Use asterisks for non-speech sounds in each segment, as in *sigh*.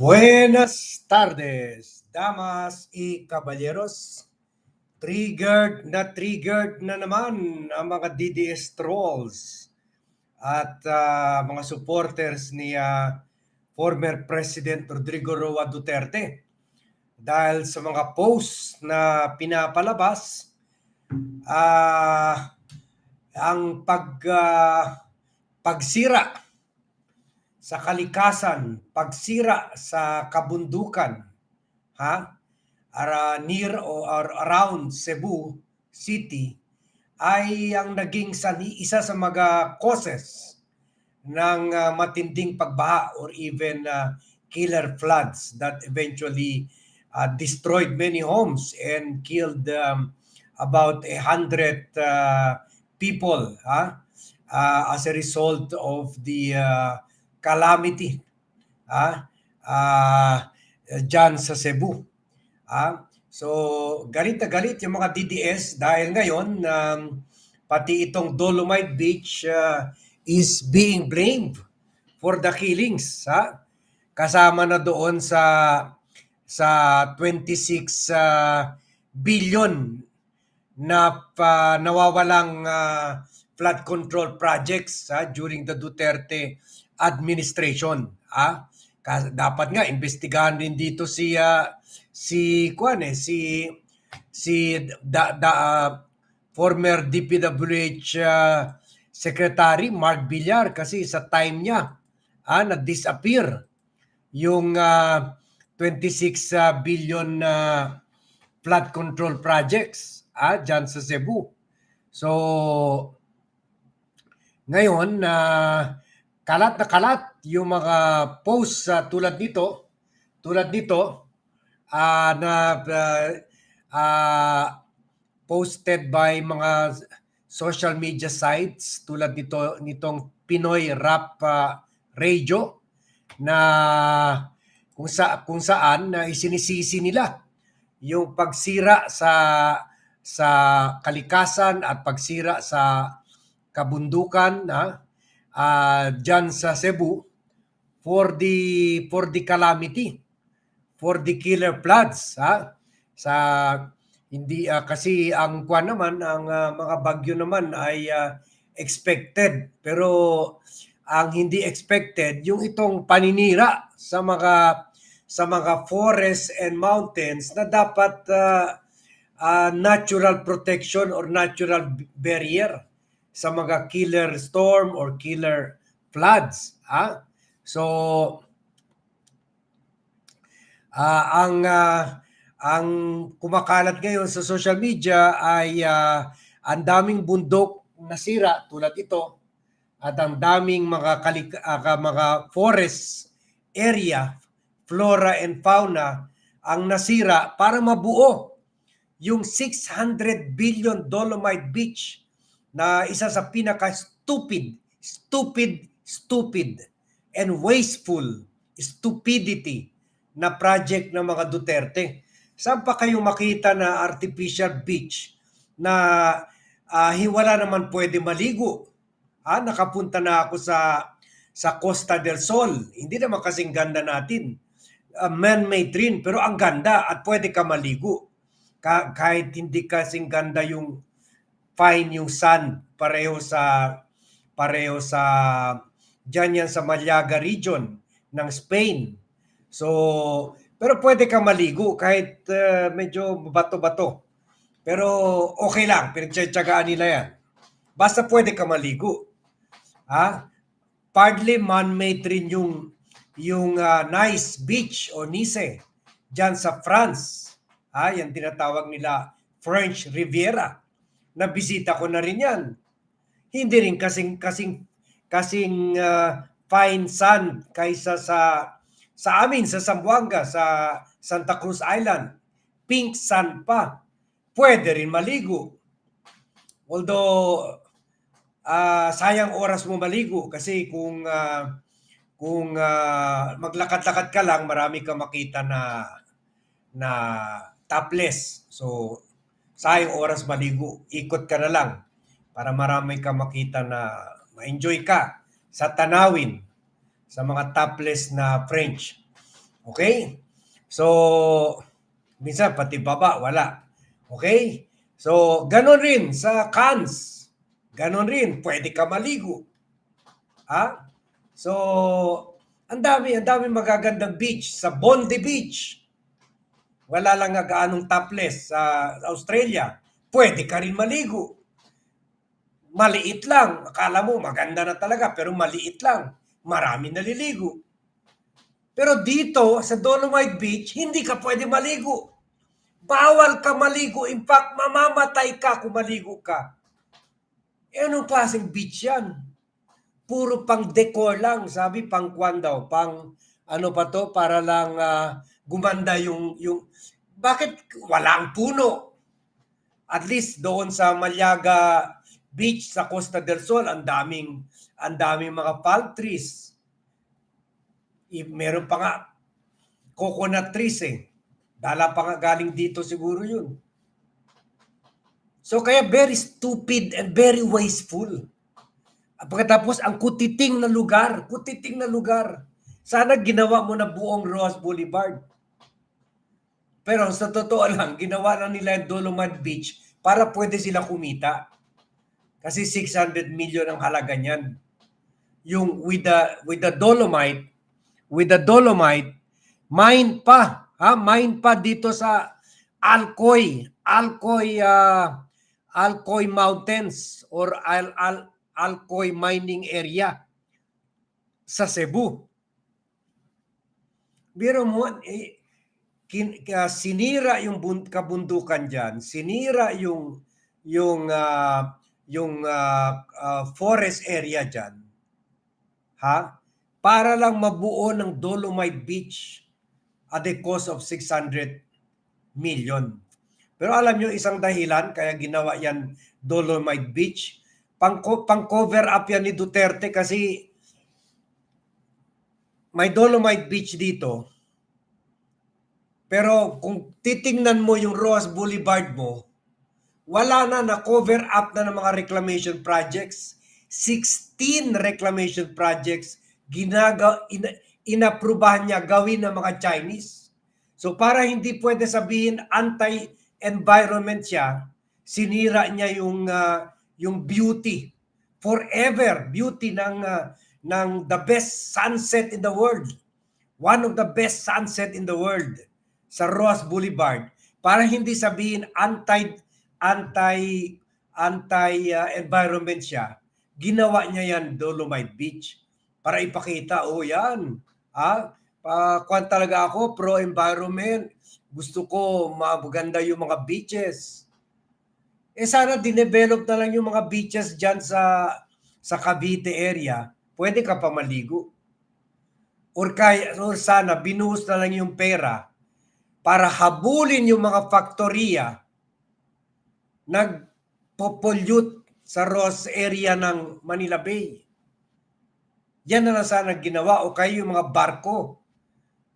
Buenas tardes, damas y caballeros. Triggered na triggered na naman ang mga DDS trolls at ah, mga supporters ni ah, former President Rodrigo Roa Duterte dahil sa mga posts na pinapalabas ah, ang pag ah, pagsira sa kalikasan, pagsira sa kabundukan, ha? Ara, near or around Cebu City ay ang naging sani, isa sa mga causes ng ah, matinding pagbaha or even ah, killer floods that eventually ah, destroyed many homes and killed um, about a hundred ah, people ha? Ah, as a result of the ah, calamity ah ah dyan sa Cebu. Ah, so galit na galit yung mga DDS dahil ngayon um, pati itong Dolomite Beach ah, is being blamed for the killings. Ha? Kasama na doon sa sa 26 ah, billion na pa, nawawalang ah, flood control projects ha, during the Duterte administration. Ka- dapat nga imbestigahan din dito si ah, si kuan eh, si si da, da, ah, former DPWH ah, Secretary Mark Villar kasi sa time niya ah, na-disappear yung ah, 26 ah, billion na flood control projects ah, dyan sa Cebu. So, ngayon, na kalat na kalat yung mga posts sa tulad nito, tulad nito, ah, na ah, ah, posted by mga social media sites tulad nito nitong Pinoy Rap ah, Radio na kung sa kung saan na isinisisi nila yung pagsira sa sa kalikasan at pagsira sa kabundukan na ah, dyan sa Cebu for the for the calamity for the killer floods ha? Sa hindi ah, kasi ang kwan naman ang ah, mga bagyo naman ay ah, expected. Pero ang hindi expected yung itong paninira sa mga sa mga forests and mountains na dapat ah, ah, natural protection or natural barrier sa mga killer storm or killer floods. Ha? So, ah, ang ah, ang kumakalat ngayon sa social media ay ah, ang daming bundok nasira tulad ito at ang daming mga kalik- ka- mga forest area, flora and fauna ang nasira para mabuo yung 600 billion Dolomite Beach na isa sa pinaka stupid, stupid, stupid and wasteful stupidity na project ng mga Duterte. Saan pa kayo makita na artificial beach na ah, hiwala naman pwede maligo? Ah, nakapunta na ako sa sa Costa del Sol. Hindi naman kasing ganda natin. Ah, man-made rin, pero ang ganda at pwede ka maligo. Ka- kahit hindi kasing ganda yung fine yung sand pareho sa pareho sa diyan yan sa Malaga region ng Spain. So, pero pwede ka maligo kahit uh, medyo bato-bato. Pero okay lang, pinagtsatsagaan nila yan. Basta pwede ka maligo. Ha? Partly man-made rin yung yung ah, nice beach o Nice diyan sa France. Ha, yan tinatawag nila French Riviera. Nabisita ko na rin yan. Hindi rin kasing kasing kasing ah, fine sand kaysa sa sa amin sa Zamboanga sa Santa Cruz Island. Pink sand pa. Pwede rin maligo. Although ah, sayang oras mo maligo kasi kung ah, kung ah, maglakad-lakad ka lang, marami ka makita na na topless. So sayang oras maligo. Ikot ka na lang para marami ka makita na ma-enjoy ka sa tanawin sa mga topless na French Okay? So, minsan pati baba, wala. Okay? So, ganon rin sa cans. Ganon rin, pwede ka maligo. Ha? So, ang dami, ang dami magagandang beach. Sa Bondi Beach, wala lang nga gaanong topless sa Australia. Pwede ka rin maligo. Maliit lang. Akala mo maganda na talaga pero maliit lang. Marami naliligo. Pero dito sa Dolomite Beach, hindi ka pwede maligo. Bawal ka maligo. In fact, mamamatay ka kung maligo ka. Eh, anong klaseng beach yan? Puro pang decor lang. Sabi, pang kwan daw. Pang, ano pa to? Para lang ah, gumanda yung, yung... Bakit walang puno? At least doon sa Malyaga Beach sa Costa del Sol, ang daming, ang daming mga palm trees. I, meron pa nga coconut trees eh. Dala pa nga galing dito siguro yun. So kaya very stupid and very wasteful. At pagkatapos ang kutiting na lugar, kutiting na lugar. Sana ginawa mo na buong Ross Boulevard. Pero sa totoo lang, ginawa na nila yung Dolomite Beach para pwede sila kumita. Kasi 600 million ang halaga niyan. Yung with the with the Dolomite, with the Dolomite, mine pa, ha, mine pa dito sa Alcoy, Alcoy uh, Alcoy Mountains or Al, Al, Alcoy mining area sa Cebu. Biro mo, eh, kin, sinira yung bun, kabundukan diyan, sinira yung yung ah, yung ah, ah, forest area diyan. Ha? Para lang mabuo ng Dolomite Beach at the cost of 600 million. Pero alam nyo, isang dahilan kaya ginawa yan Dolomite Beach, pang, pang cover up yan ni Duterte kasi may Dolomite Beach dito. Pero kung titingnan mo yung Roas Boulevard mo, wala na na cover up na ng mga reclamation projects. 16 reclamation projects ginaga in, inaprubahan niya gawin ng mga Chinese. So para hindi pwede sabihin anti-environment siya, sinira niya yung ah, yung beauty forever beauty ng ah, ng the best sunset in the world. One of the best sunset in the world sa Ross Boulevard para hindi sabihin anti anti anti uh, environment siya. Ginawa niya yan Dolomite Beach para ipakita oh yan ah pa kwan talaga ako pro environment gusto ko maganda yung mga beaches. Eh sana dinevelop na lang yung mga beaches diyan sa sa Cavite area. Pwede ka pa maligo. Or kaya or sana binuhos na lang yung pera para habulin yung mga faktorya nagpo-pollute sa Ross area ng Manila Bay. Yan na lang sana ginawa o kayo yung mga barko.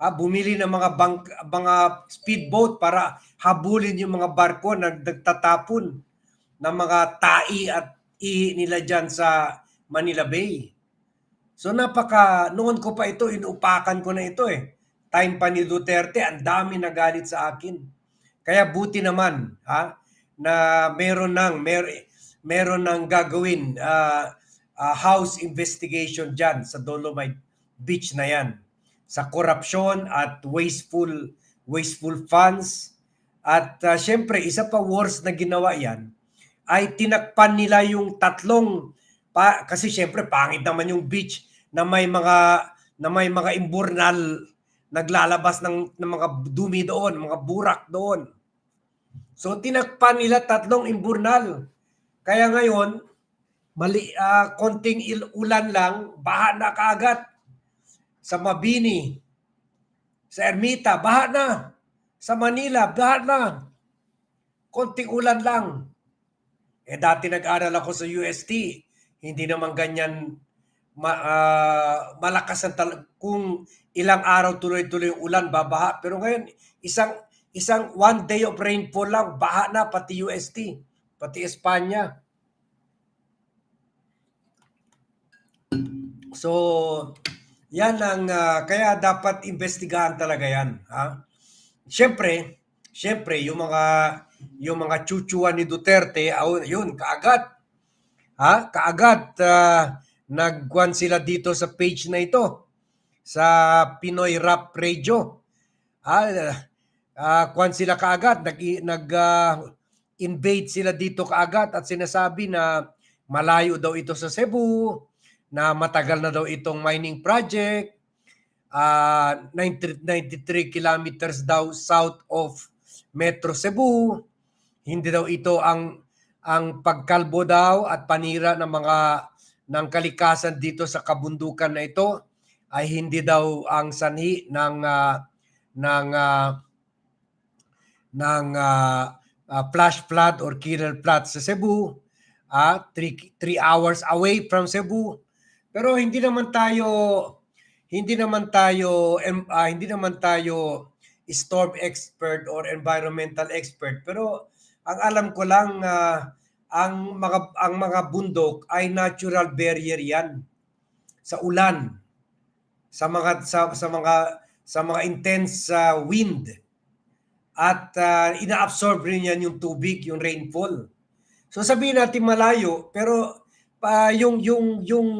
Ah, bumili ng mga bank, mga speedboat para habulin yung mga barko na nagtatapon ng mga tai at ihi nila dyan sa Manila Bay. So napaka, noon ko pa ito, inupakan ko na ito eh. Time pa ni Duterte, ang dami nagalit sa akin. Kaya buti naman, ha, na meron nang mer meron nang gagawin uh, uh, house investigation diyan sa Dolomite Beach na 'yan sa korupsyon at wasteful wasteful funds at uh, syempre isa pa worse na ginawa 'yan ay tinakpan nila yung tatlong pa, kasi syempre pangit naman yung beach na may mga na may mga imburnal naglalabas ng, ng mga dumi doon, mga burak doon. So tinakpan nila tatlong imburnal. Kaya ngayon, mali uh, konting il- ulan lang, baha na kaagad. Sa Mabini, sa Ermita, baha na. Sa Manila, baha na. Konting ulan lang. Eh dati nag-aral ako sa UST, hindi naman ganyan ma, uh, malakas ang tal- kung ilang araw tuloy-tuloy ulan, babaha. Pero ngayon, isang isang one day of rainfall lang, baha na pati UST, pati Espanya. So, Yan ang ah, kaya dapat investigahan talaga yan, ha? Siyempre, siyempre yung mga yung mga chuchuan ni Duterte, yun kaagad. Ha? Kaagad ah, nagkuhan sila dito sa page na ito sa Pinoy Rap Radio. Ah, ah, kuhan sila kaagad, nag nag ah, invade sila dito kaagad at sinasabi na malayo daw ito sa Cebu, na matagal na daw itong mining project, ah 90 93 kilometers daw south of Metro Cebu. Hindi daw ito ang ang pagkalbo daw at panira ng mga ng kalikasan dito sa kabundukan na ito ay hindi daw ang sanhi ng ah, ng ah, ng ah, ah, flash flood or killer flood sa Cebu. Ah, three, three hours away from Cebu. Pero hindi naman tayo hindi naman tayo ah, hindi naman tayo storm expert or environmental expert pero ang alam ko lang ah, ang mga ang mga bundok ay natural barrier 'yan sa ulan sa mga sa, sa mga sa mga intense ah, wind at ah, ina-absorb rin yan yung tubig, yung rainfall. So sabihin natin malayo pero pa yung yung yung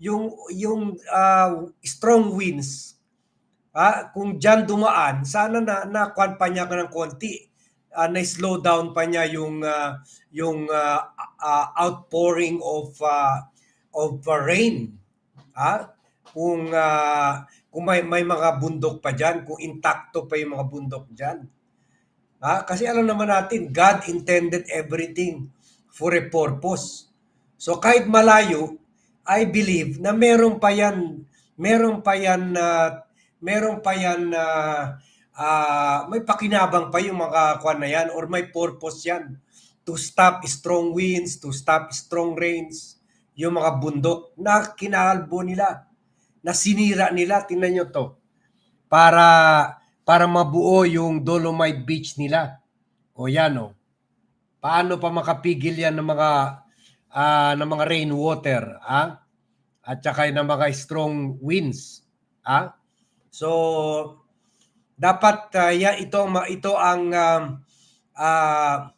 yung yung ah, strong winds ah, kung diyan dumaan sana na nakuan pa niya ka ng konti Ah, na slow down pa niya yung ah, yung ah, ah, outpouring of ah, of ah, rain. Ah kung ah, kung may may mga bundok pa diyan kung intakto pa yung mga bundok diyan Ah, kasi alam naman natin, God intended everything for a purpose. So kahit malayo, I believe na meron pa yan, meron pa yan na meron pa yan na ah, may pakinabang pa yung mga kwan na yan or may purpose yan to stop strong winds, to stop strong rains, yung mga bundok na kinalbo nila, na sinira nila, tingnan nyo to, para para mabuo yung Dolomite Beach nila. O yan o. Paano pa makapigil yan ng mga ah, ng mga rainwater, ah? At saka ng mga strong winds, ah? So dapat ah, ya ito ito ang um, ah,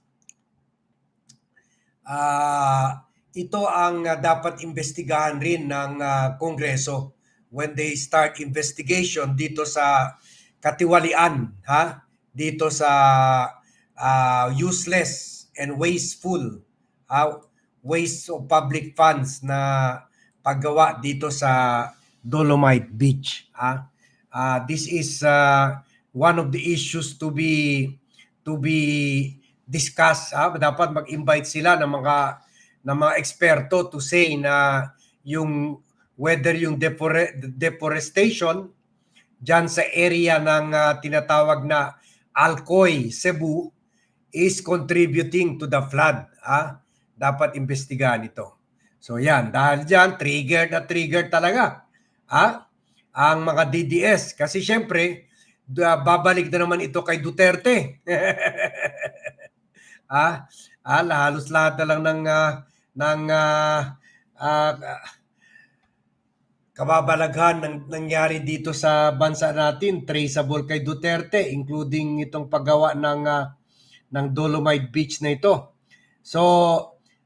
ah, ito ang ah, dapat imbestigahan rin ng ah, Kongreso when they start investigation dito sa katiwalian ha? Dito sa ah, useless and wasteful ah, waste of public funds na paggawa dito sa Dolomite Beach ha? Ah, this is ah, one of the issues to be to be discussed ha dapat mag-invite sila ng mga ng mga eksperto to say na yung whether yung defore- deforestation dyan sa area ng ah, tinatawag na Alcoy, Cebu is contributing to the flood. Ah? Dapat imbestigahan ito. So yan, dahil dyan, trigger na trigger talaga. Ah? Ang mga DDS. Kasi syempre, babalik na naman ito kay Duterte. *laughs* ah, ah, halos lahat na lang ng ah, ng ah, ah, kababalaghan ng nangyari dito sa bansa natin traceable kay Duterte including itong paggawa ng ah, ng Dolomite Beach na ito. So,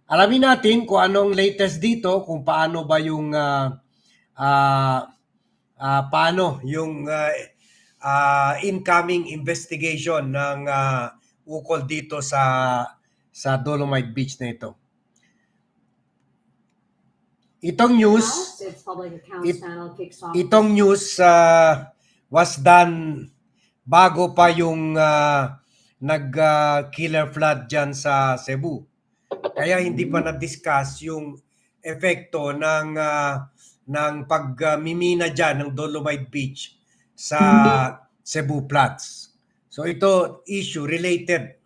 alamin natin kung anong latest dito, kung paano ba yung ah, ah, ah, paano yung ah, ah, incoming investigation ng ah, ukol dito sa sa Dolomite Beach na ito. Itong news It-. Itong news uh, was done bago pa yung uh, nag-killer flood dyan sa Cebu. Kaya hindi pa na-discuss yung epekto ng uh, ng pagmimina dyan ng Dolomite Beach sa Cebu Flats. So ito issue related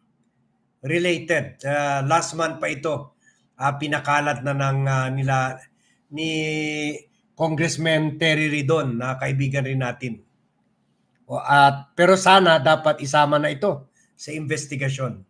related Uh, last month pa ito ah, pinakalat na ng ah, nila ni Congressman Terry Ridon na kaibigan rin natin. O, at pero sana dapat isama na ito sa investigasyon.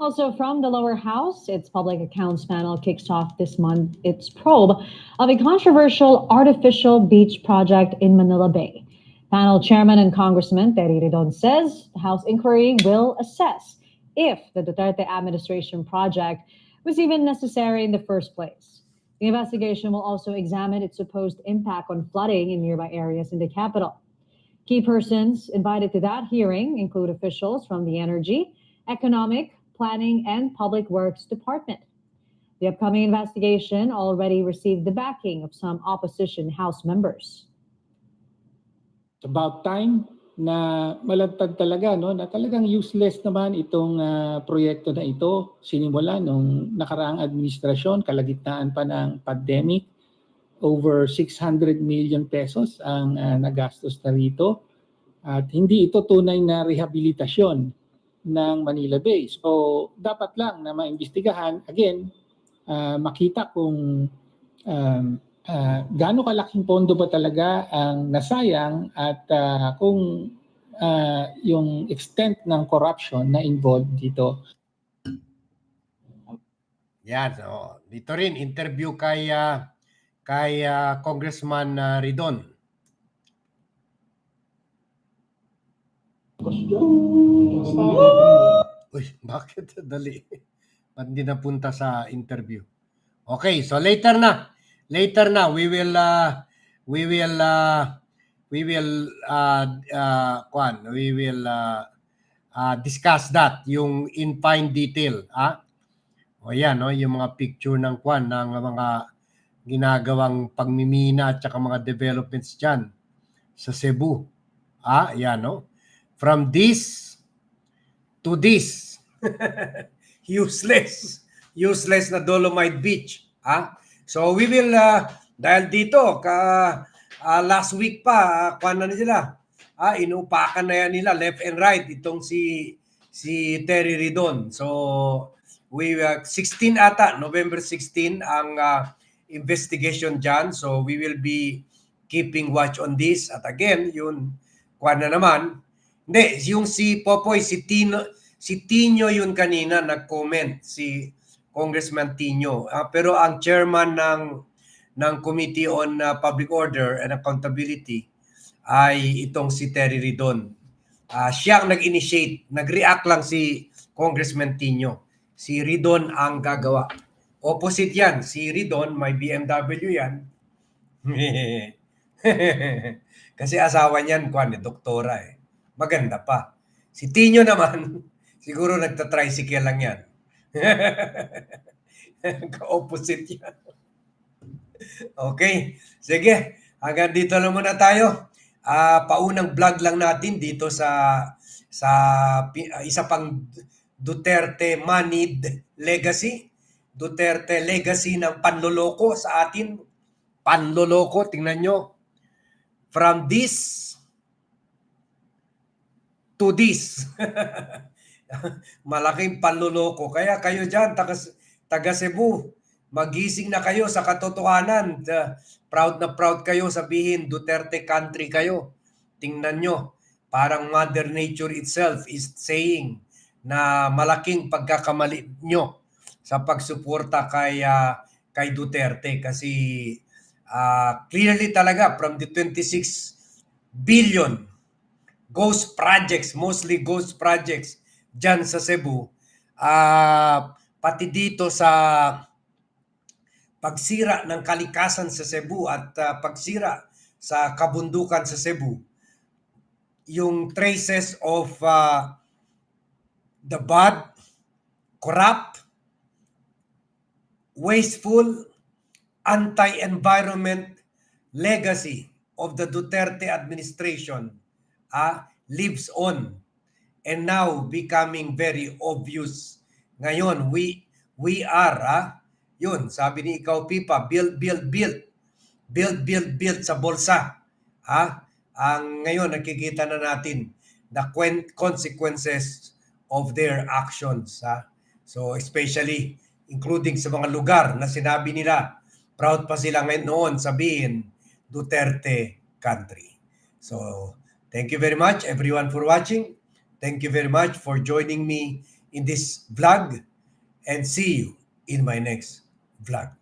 Also, from the lower house, its public accounts panel kicks off this month its probe of a controversial artificial beach project in Manila Bay. Panel chairman and Congressman Terry Ridon says the House inquiry will assess if the Duterte administration project was even necessary in the first place. The investigation will also examine its supposed impact on flooding in nearby areas in the capital. Key persons invited to that hearing include officials from the Energy, Economic, Planning, and Public Works Department. The upcoming investigation already received the backing of some opposition House members. It's about time na malantad talaga no na talagang useless naman itong ah, proyekto na ito sinimula nung nakaraang administrasyon kalagitnaan pa ng pandemic over 600 million pesos ang ah, nagastos na rito at hindi ito tunay na rehabilitasyon ng Manila Bay. So dapat lang na maimbestigahan again ah, makita kung um, ah, gaano kalaking pondo ba talaga ang nasayang at ah, kung ah, yung extent ng corruption na involved dito. Yan, oh. Dito rin interview kay ah, kay ah, Congressman ah, Ridon. Uy, *laughs* bakit dali? Ba't hindi napunta sa interview? Okay, so later na. Later na we will uh, we will uh, we will uh, uh, kwan, we will uh, uh, discuss that yung in fine detail, ah. O yan, no, yung mga picture ng kwan ng mga ginagawang pagmimina at saka mga developments diyan sa Cebu. Ah, yan, no. From this to this. *laughs* useless. Useless na Dolomite Beach. Ah? So we will, uh, dahil dito, ka, ah, last week pa, uh, na nila. Ah, inupakan na yan nila left and right itong si si Terry Ridon. So we uh, 16 ata, November 16 ang uh, investigation dyan. So we will be keeping watch on this. At again, yun, kwan na naman. Hindi, yung si Popoy, si Tino, si Tino yun kanina nag-comment, si Congressman Tino. Ah, pero ang chairman ng ng Committee on uh, Public Order and Accountability ay itong si Terry Ridon. Ah, siya ang nag-initiate, nag-react lang si Congressman Tino. Si Ridon ang gagawa. Opposite yan, si Ridon, may BMW yan. *laughs* Kasi asawa niyan, kwan, eh, doktora eh. Maganda pa. Si Tino naman, *laughs* siguro nagta-tricycle lang yan. *laughs* Ka-opposite yan. Okay. Sige. Hanggang dito lang muna tayo. Ah, paunang vlog lang natin dito sa sa ah, isa pang Duterte Manid Legacy. Duterte Legacy ng panloloko sa atin. Panloloko, tingnan nyo. From this to this. *laughs* *laughs* Malaking panloloko. Kaya kayo dyan, taga, taga Cebu, magising na kayo sa katotohanan. Proud na proud kayo sabihin, Duterte country kayo. Tingnan nyo, parang Mother Nature itself is saying na malaking pagkakamali nyo sa pagsuporta kay, ah, kay Duterte kasi ah, clearly talaga from the 26 billion ghost projects, mostly ghost projects dyan sa Cebu. Ah, pati dito sa pagsira ng kalikasan sa Cebu at ah, pagsira sa kabundukan sa Cebu, yung traces of ah, the bad, corrupt, wasteful, anti-environment legacy of the Duterte administration ah, lives on and now becoming very obvious. Ngayon, we we are, ah, yun, sabi ni Ikaw Pipa, build, build, build. Build, build, build sa bulsa. Ah, ang ngayon nakikita na natin the quen- consequences of their actions. Ah. So especially including sa mga lugar na sinabi nila, proud pa sila ngayon noon sabihin Duterte country. So Thank you very much, everyone, for watching. Thank you very much for joining me in this vlog and see you in my next vlog.